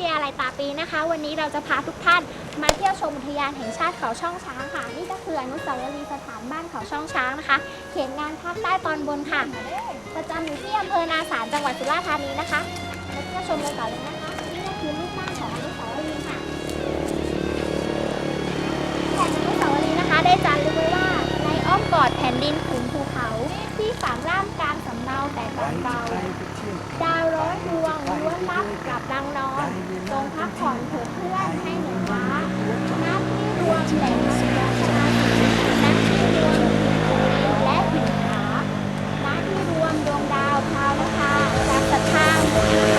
ทยาลัยตาปีนะคะ วันนี้เราจะพาทุกท่านมาเที่ยวชมอุทยานแห่งชาติเขาช่องช้างค่ะ นี่ก็คืออนุสาวรีย์สถานบ้านเขาช่องช้างนะคะ เขตงานภาคใต้ตอนบนค่ะ ประจำอยู่ที่อำเภอนาสารจังหวัดสุราษฎร์ธานีนะคะมาเที่ยวชมกันต่อเลยนะคะนี่ก็คือรูปร่างของอนุสาวรีย์ค่ะแผ่นอนุสาวรีย์นะคะ ได้จารึกไว้ว่าในอ้อมกอดแผ่นดินผืนภูเขาที่ฝังร่ามกลางสำเนาแต่ก่อนเก่าดาวร้อยดวงล้วนรับกับดังนอน จงพักผ่อนเพื่อนให้หนูว่านับที่รวมแต่งชนะชนะนับที่รวมและหินขานับที่รวมดวงดาวพาวนะคะจากสัตว์ทาง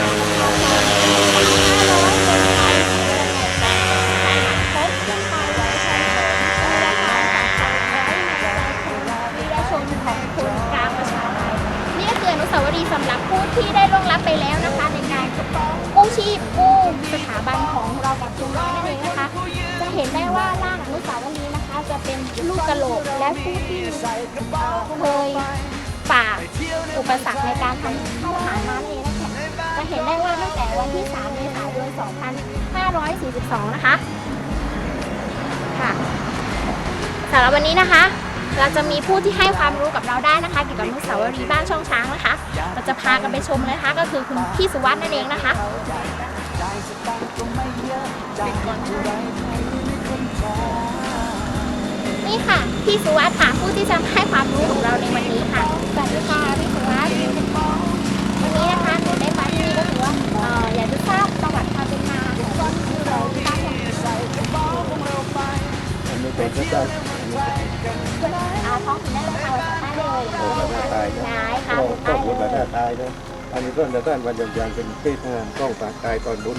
สรรคในการทำข้าทหารมานั่นเองนะคะจะเห็นได้ว่าตั้งแต่วันที่ 3 เมษายน 2542 นะคะค่ะสำหรับวันนี้นะคะ เราจะมีผู้ที่ให้ความรู้กับเราได้นะคะเกี่ยวกับอนุสาวรีย์บ้านช่องช้างนะคะ เราจะพากันไปชมเลยนะคะ ก็คือคุณพี่สุวัสด์นั่นเองนะคะ นี่ค่ะ พี่สุวัสด์ค่ะผู้ที่จะให้ความรู้ของเราในวันนี้ค่ะสวัสดีค่ะพี่สุวัสด์วันนี้นะคะหนูได้มาที่นี่ก็ถือว่าเอ่ออยากจะทราบประวัติความเป็นมาของต้นที่เราที่บ้านของเราอันนี้เป็นก็ได้อันนี้อ่าท้องถิ่นได้เลยค่ะภาษาใต้เลยโอ้ภาษาใต้นะนายค่ะก็ภาษาก็ใต้พูดเลภายษาใต้นะอันนี้ก็ภาษาใต้วันยำยางเป็นเทศงานกล้องปากกายตอนบน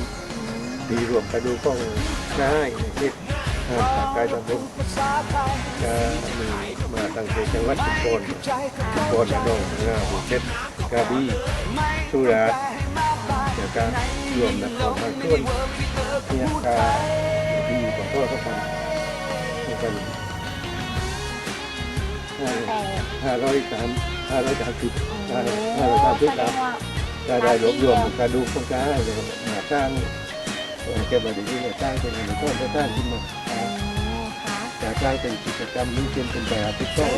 ตีรวมไปดูกล้องง่ายเทศงานปา กกายตอนบนจะมีมาตั้งแต่จังหวัดชุมพรชุมพรระนองงาภูเก็ตกระบี่สุราษฎร์แล้วก็รวมนครบางส่วนเนี่ยกาดีขอโทษทุกคนทุกคนห้าร้อยสามห้าร้อยสามสิบห้าร้อยสามสิบแสดสามงว่าได้รวบรวมกระดูกของจ้าเลยหาสร้างเก็บมาดีๆสร้างเป็นหนึ่งก้อนสร้างขึ้นมา อ๋อค่ะจะสร้างเป็นกิจกรรมนี้เป็นเป็นแบบที่ต้อง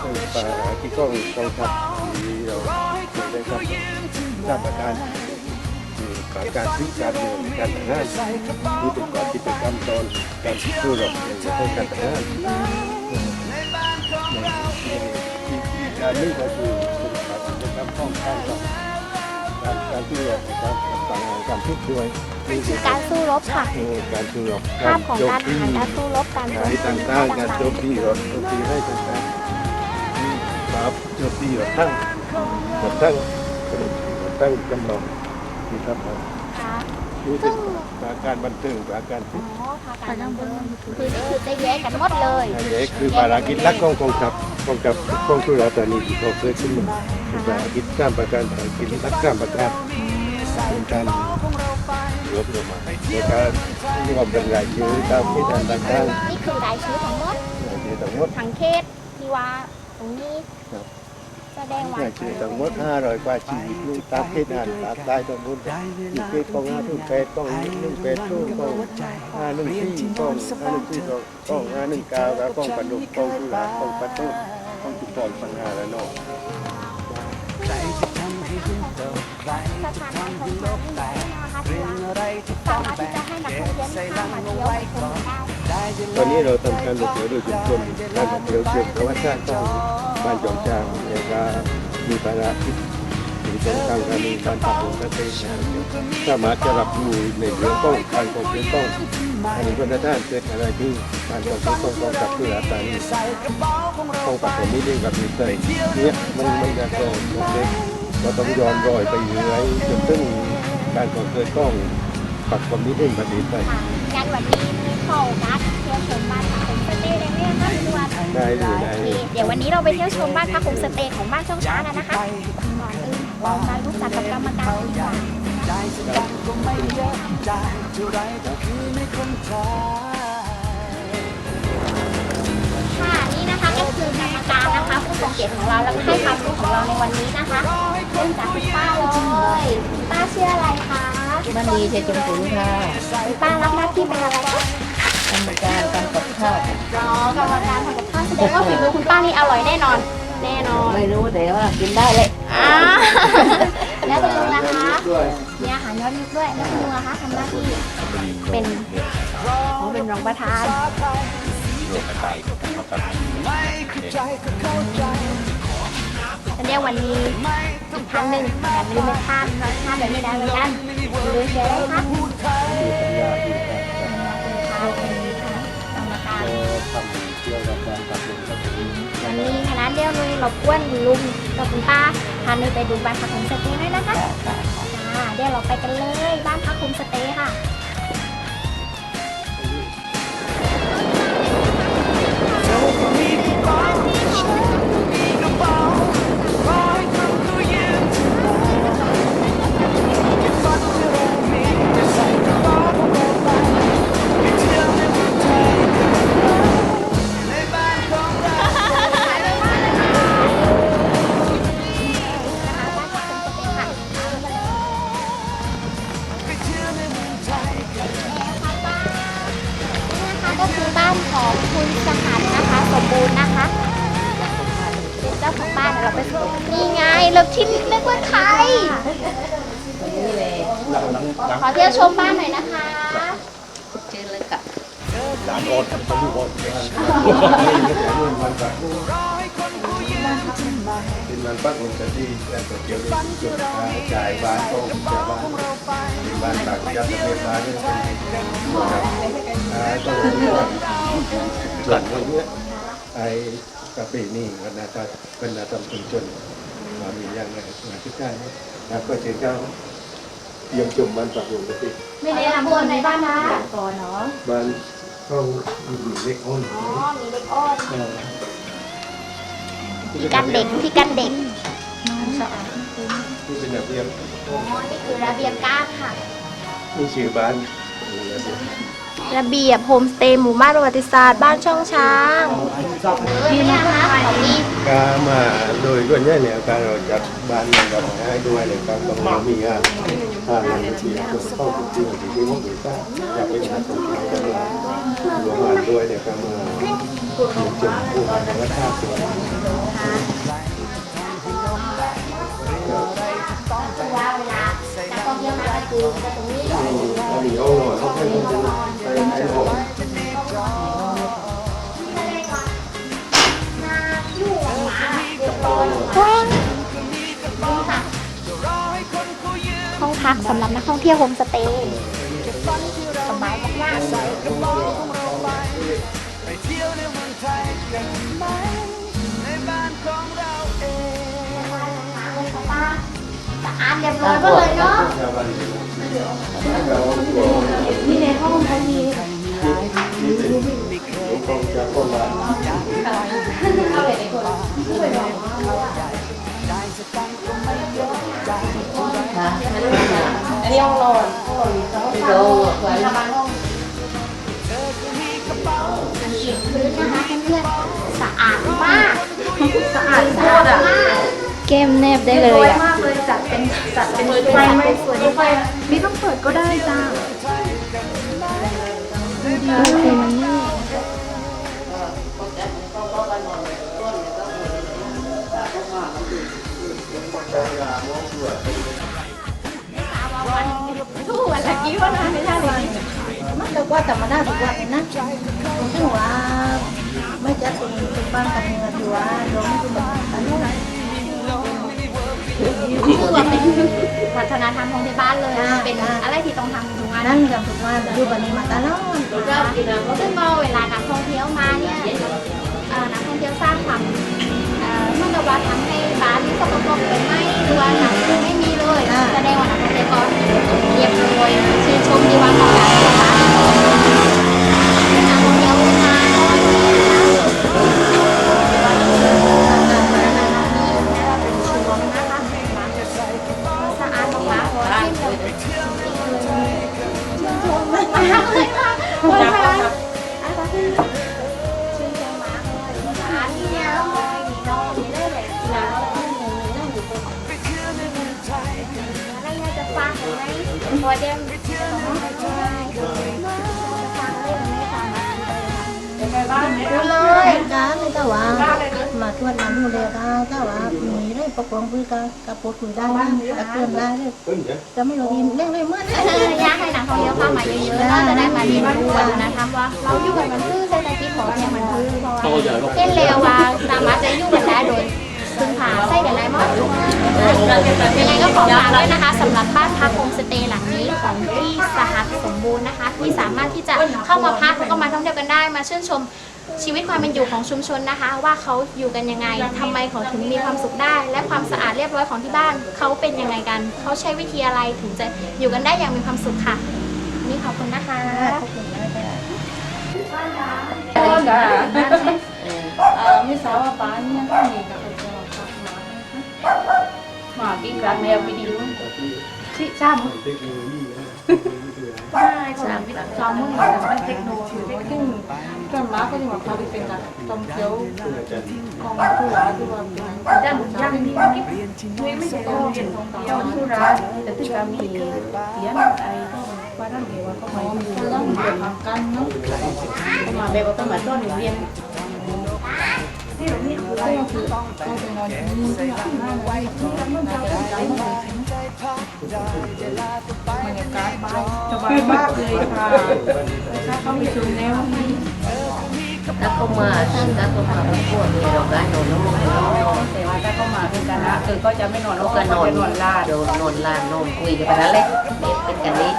เป็นป่าที่ต้องต้องทำที่เราได้ทำทำประการคือการพิการเมืองการทำงานที่เป็นก่อกิจกรรมตอนการสู้รบในการทำงานในที่การนี้ก็คือกิจกรรมป้องกัน การการที่เราการต่างการทุกด้วยมันคือการสู้รบค่ะการสู้รบภาพของการทหารการสู้รบการหายต่างๆการโจมตีรถโจมตีให้ต่างๆนี่ครับโจมตีรถทั้งรถทั้งรถทั้งจำลองที่ทำมาค่ะนี่เป็นสถานการบันเทิงสถานการณ์อ๋อค่ะการบันเทิงคือนี่คือจะแยกกันหมดเลย อันนี้คือภารกิจหลักของกองทัพกองทัพกองทุนราตานีที่เขาเคยขึ้นมา เป็นภารกิจสามประการภารกิจหลักสามประการเป็นการรวบรวมมาในการรวมเป็นรายชื่อตามที่ต่างๆนี่คือรายชื่อทั้งหมดรายชื่อทั้งหมดทั้งเขตที่ว่าตรงนี้ครับแสดงว่าเนี่ยคือทั้งหมด500กว่าชีวิตนี่ตามเขตงานตามใต้ตรงนู้นอยู่เขตกองห้าทุ่งแปดกองหนึ่งแปดทุ่งกองห้าหนึ่งสี่กองห้าหนึ่งสี่กองกองห้าหนึ่งเก้าแล้วกองปนุกกองตุลากองปัตตุกองจุดพรปัญหาและนอก สถานการณ์ของเรานี่นะคะที่ว่าสามารถที่จะให้นักท่องเที่ยวเข้ามาเที่ยวชมได้ตอนนี้เราทำการท่องเที่ยวโดยชุมชนการท่องเที่ยวเชิงธรรมชาติต้องบ้านจอมจางแล้วก็มีภารกิจมีเป็นทางการมีการปรับปรุงประเทศสามารถจะรับมือในเรื่องต้องการท่องเที่ยวต้องอันนี้ก็จะได้เกิดอะไรที่การท่องเที่ยวต้องต้องกับผู้รับตานี้ต้องกับผมนี่เองกับมีใจเนี่ยมันมันจะโตเด็ก เราต้องย้อนรอยไปเรื่อยจนถึงการท่องเที่ยวต้องปรับความนิยมแบบนี้ไปค่ะงานวันนี้มีเข้านัดเที่ยวชมบ้านพักโฮมสเตย์ได้ไหมคะทุกวันได้เลยได้โอเลเคยเดี๋ยววันนี้เราไปเที่ยวชมบ้านพักโฮมสเตย์ของบ้านช่องช้างกันนะคะก่อนอื่นเรามารู้จักกับกรรมการกันดีกว่าค่ะนี่นะคะก็คือกรรมการนะคะผู้ปกเกียรติของเราแล้วก็ให้ความรู้ของเราในวันนี้นะคะ เริ่มจากคุณป้าเลยคุณป้าชื่ออะไรคะมันดีเจจุมผุนค่ะคุณป้ารับหน้าที่เป็นอะไรคะกรรมการทำกับข้าวอ๋อกรรมการทำกับข้าวแสดงว่าฝีมือคุณป้านี่อร่อยแน่นอน แน่นอน ไม่รู้แต่ว่ากินได้เลยอ่าแล้วคุณลุงล่ะคะมีอาหารยอดนิยมด้วยแล้วคุณลุงล่ะคะทำหน้าที่เป็นอ๋อเป็นรองประธาน เรียกวันนี้อีกครั้งหนึ่งแต่ไม่ได้เป็นท่านท่านแบบไม่ได้เหมือนกันรือเชียร์ได้คะเป็นท่านเป็นกรรมการวันนี้คณะเดียวนุ้ยรบกวนลุงกับคุณป้าพานุ้ยไปดูบ้านพักโฮมสเตย์ด้วยนะคะอ่าเดี๋ยวเราไปกันเลยบ้านพักโฮมสเตย์ค่ะ บูรณ์นะคะ เป็นเจ้าของบ้านเดี๋ยวเราไปดูนี่ไงเราที่นึกว่าใครนี่เลยขอเที่ยวชมบ้านหน่อยนะคะชื่อเลยกับหลานอดเป็นลูกอดเป็นวันปักเป็นวันปักของจะที่แต่ตัวเกี่ยวกับจุดจ่ายบ้านก็จะบ้านมีบ้านต่างจังหวัดเป็นบ้านเนี่ยครับอ่าต้องส่วนตรงนี้ ไอ้กาแฟนี่ก็น่าจะเป็นนาทำชุมชนมามีอย่างไรมาที่ใกล้นะก็เชิญเข้าเยี่ยมชมบ้านปักหลวงกะปิไม่ได้ทำคนในบ้านนะก่อนเนาะบ้านเขาอยู่เล็กอ้นอ๋อมีเด็กอ้อนที่กันเด็กที่กันเด็กที่เป็นระเบียบอ๋อนี่คือระเบียบก้านค่ะนี่ชื่อบ้านระเบียบ ระเบียบโฮมสเตย์หมู่บ้านประวัติศาสตร์บ้านช่องช้างนี่นะคะของดีกามาโดยส่วนใหญ่เนี่ยการเราจัดบ้านมันกับให้ด้วยเลยครับต้องมีงานทางานที่คนเข้าจริงที่ที่พวกหนูทราบอยากเป็นงานของเรากันเลยรวมงานด้วยเนี่ยก็มาชมผู้วัฒนธรรมสวย ห้องพักสำหรับนักท่องเที่ยวโฮมสเตย์สบายมากๆเลยสะอาดเรียบร้อยหมดเลยเนาะ นี่ในห้องเขามีลูกกองจากคนละค่ะอันนี้ห้องนอนพี่โดไว้อันนี้พื้นนะคะเพื่อนๆสะอาดมากสะอาดมาก อะเกมแนบได้เลยอะมากเลยจัดเป็นจัดเป็นไฟไหมสวยไฟไม่ต้องเปิดก็ได้จ้าทู่วันละกี่วันนะไม่ใช่เลยมันก็ว่าแต่มาได้ทุกวันนะผมถึงว่าไม่จัดเป็นเป็นบ้านกันเงินอยู่ว่าร้องคือบ้านกันนู่น คือว่าเป็นวัฒนธรรมของที่บ้านเลยเป็นอะไรที่ต้องทำทุกวันนั่นกับทุกวันอยู่บ้านนี้มาตลอดซึ่งก็เวลานักท่องเที่ยวมาเนี่ยเอ่อนักท่องเที่ยวสร้างความเอ่อเมื่อกับว่าทำให้บ้านสกปรกไปไหมหรือว่าหนักไม่มีเลยแสดงว่านักท่องเที่ยวก็เรียบร้อยชื่นชมที่ว่าทำงานของบ้าน ว่ามาตรวจน้ำมูเดียวได้ถ้าว่ามีได้ปกครองคุยกันกับพูดคุยได้นะตะเกียนได้เลยจะไม่รู้ยินเรื่องเลยเมื่อไหร่ยากให้หนังเที่ยวเข้ามาเยอะๆแล้วจะได้มาเรียนรู้วัฒนธรรมว่าเราอยู่กันมันคือเศรษฐกิจของเนี่ยมันคือเพราะว่าเช่นเร็วว่าสามารถจะอยู่กันได้โดยพึ่งพาใส่กันได้หมดยังไงก็ขอฝากด้วยนะคะสำหรับบ้านพักโฮมสเตย์หลังนี้ของที่สหัสสมบูรณ์นะคะ ที่สามารถที่จะเข้ามาพักแล้วก็มาท่องเที่ยวกันได้มาชื่นชม ชีวิตความเป็นอยู่ของชุมชนนะคะ ว่าเขาอยู่กันยังไงทำไมเขาถึงมีความสุขได้ และความสะอาดเรียบร้อยของที่บ้านเขาเป็นยังไงกันเขาใช้วิธีอะไรถึงจะอยู่กันได้อย่างมีความสุขค่ะวันนี่ขอบคุณนะคะขอบคุณมากค่ะไม่ทราบว่าบ้านเนี่ยก็มีกับคนจะมาพักมามากี่ครั้งแล้วพี่ดิวที่ทราบใช่คนวิทย์ซ้อมมุ่งหมายเป็นเทคโนโลยีซึ่ง ส่วนมากก็จะมาพาไปเป็นนักท่องเที่ยวของผู้ร้านที่ว่าเป็นด้านย่างมีไม่ไม่ใช่เราเรียนท่องเที่ยวผู้ร้าแต่ที่กามีเรียนไอ้ว่าท่านเกี่ยวว่าก็มาอยู่ต้องเรียนกันเนาะมาแบบว่าต้องมาต้อนเรียนที่เราเนี่ยคือก็คือเราจะนอนที่นี่ที่อาบน้ำไว้ที่เราไม่ได้ใจเลยบรรยากาศบ้านสบายมากเลยค่ะถ้าเขาไปชมแนวนี้ พวกนี้เราก็นอนน้ำมันนอนแต่ว่าถ้าเข้ามาเป็นคณะคือก็จะไม่นอนเราก็นอนนอนลาดโดนนอนลานนอนคุยกันไปแล้วเลยเป็นกันนี้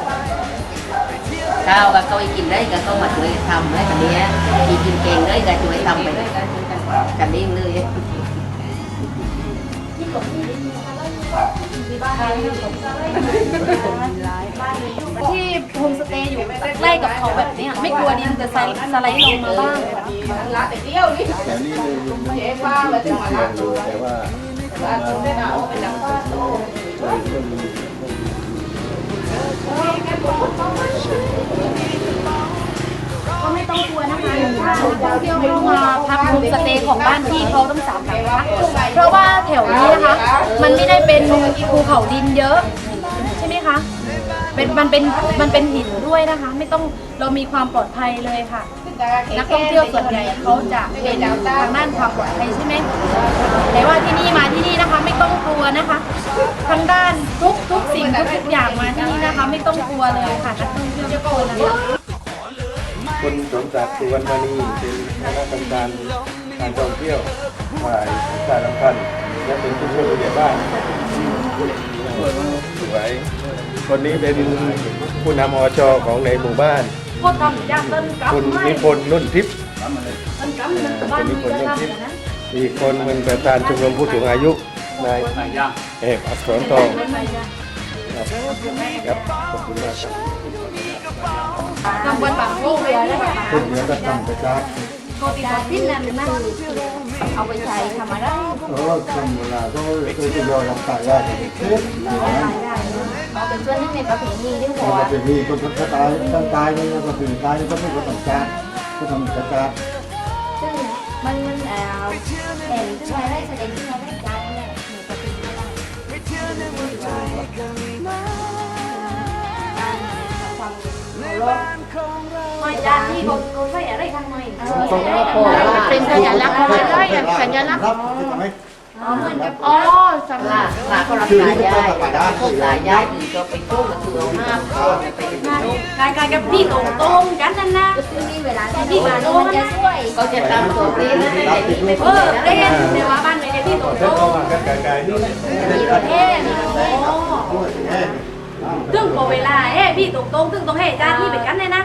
ข้าวก็เขากินได้ก็เขามาช่วยทำให้กันนี้มีกินเก่งได้ก็ช่วยทำไปด้วยกันด้วยกันกันนี้เลย ที่โฮมสเตย์อยู่ใกล้กับเขาแบบเนี้ยไม่กลัวดินจะสไลด์สไลด์ลงมาบ้างลาแต่เดียวนี่แต่นี่เลยมันเจ๊ฟ้าเลยถึงมาเสี่ยลางเลยแต่ว่าลาตัวได้เอาเป็นดังฟ้าตมันก็ไม่ต้องกลัวนะคะถ้านักท่องเที่ยวเข้ามาพักโฮมสเตย์ของบ้านที่เขาต้องสามหลังนะคะเพราะว่าแถวนี้นะคะ มันไม่ได้เป็นภูเขาดินเยอะ ใช่ไหมคะ เป็นมันเป็นมันเป็นหินด้วยนะคะ ไม่ต้องเรามีความปลอดภัยเลยค่ะ นักท่องเที่ยวส่วนใหญ่เขาจะเป็นทางด้านความปลอดภัยใช่ไหมแต่ว่าที่นี่มาที่นี่นะคะ ไม่ต้องกลัวนะคะทางด้านทุกทุกสิ่งทุกทุกอย่างมาที่นี่นะคะ ไม่ต้องกลัวเลยค่ะนักท่องเที่ยวทุกคนนะคะคนสมศักดิ์สุวรรณมณีเป็นคณะกรรมการการท่องเที่ยวฝ่ายประชาสัมพันธ์และเป็นผู้ช่วยผู้ใหญ่บ้านสวย คนนี้เป็นผู้นำอชของในหมู่บ้านก็ทำยากต้นกับคุณไม่นิพนธ์นุ่นทิพย์ต้นกับมันบ้านมีก็ทำอย่างนั้นอีกคนเป็นประธานชมรมผู้สูงอายุนายเอกอักษรทองครับครับขอบคุณมากครับทำบนบางโลกเลยนะคะคุณเดี๋ยวจะตั้งไปครับโกติดที่นั่นนั่น เอาไปใช้ทำอะไรโอ้คุณเวลาก็เคยจะยอมรับตายได้เอ๊ะเอาเป็นส่วนหนึ่งในประเพณีที่หัวเราจะมีคนถ้าตายถ้าตายนี่ยก็คือตายก็ไม่ก็ต้องการก็ต้องจัดการซึ่งมันมันเอ่อเห็นใช้ได้แสดงที่ใช้ได้การเนี่ยหนูประเพณีได้ไม่ จานที่คนคนใส่อะไรข้างในเป็นสัญลักษณ์ของอะไรอะสัญลักษณ์อ๋อเหมือนกับอ๋อสำหรับลาเขารับตายายพวกตายายดีก็ไปช่วงก็คือเอาห้าคนไปเป็นลูกกายกายกับพี่ตรงตรงกันนั่นนะคือมีเวลาที่พี่มาเนี่ยมันจะช่วยเขาจะตามตัวเต้นแล้วไม่ไม่เอพูดอเรียนแต่ว่าบ้านไหนเนี่ยพี่ตรงตรงมีประเทศมีประเทศถึงพอเวลาเอ้พี่ตรงตรงถึงตรงให้จานที่เป็นกันเลยนะ